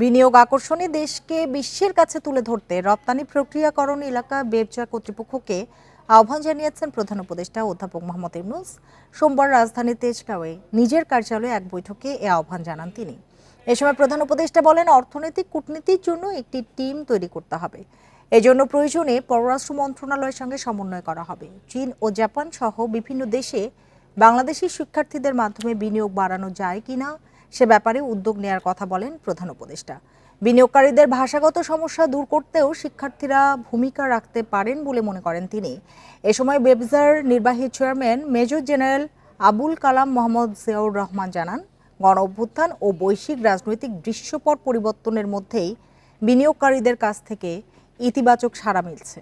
বিনিয়োগ আকর্ষণে দেশকে বিশ্বের কাছে তুলে ধরতে রপ্তানি প্রক্রিয়াকরণ এলাকা বেবজা কর্তৃপক্ষকে আহ্বান জানিয়েছেন প্রধান উপদেষ্টা অধ্যাপক মোহাম্মদ ইউনুস সোমবার রাজধানীর তেজগাঁওয়ে নিজের কার্যালয়ে এক বৈঠকে এ আহ্বান জানান তিনি। এ সময় প্রধান উপদেষ্টা বলেন, অর্থনৈতিক কূটনীতির জন্য একটি টিম তৈরি করতে হবে। এজন্য প্রয়োজনে পররাষ্ট্র মন্ত্রণালয়ের সঙ্গে সমন্বয় করা হবে। চীন ও জাপান সহ বিভিন্ন দেশে বাংলাদেশি শিক্ষার্থীদের মাধ্যমে বিনিয়োগ বাড়ানো যায় কিনা সে ব্যাপারে উদ্যোগ নেয়ার কথা বলেন প্রধান উপদেষ্টা। বিনিয়োগকারীদের ভাষাগত সমস্যা দূর করতেও শিক্ষার্থীরা ভূমিকা রাখতে পারেন বলে মনে করেন তিনি। এ সময় বেবজার নির্বাহী chairman major general Abul Kalam Mohammad Ziaur Rahman জানান, গণ অভ্যুত্থান ও বৈশ্বিক রাজনৈতিক দৃশ্যপট পরিবর্তনের মধ্যেই বিনিয়োগকারীদের কাছ থেকে ইতিবাচক সাড়া মিলছে।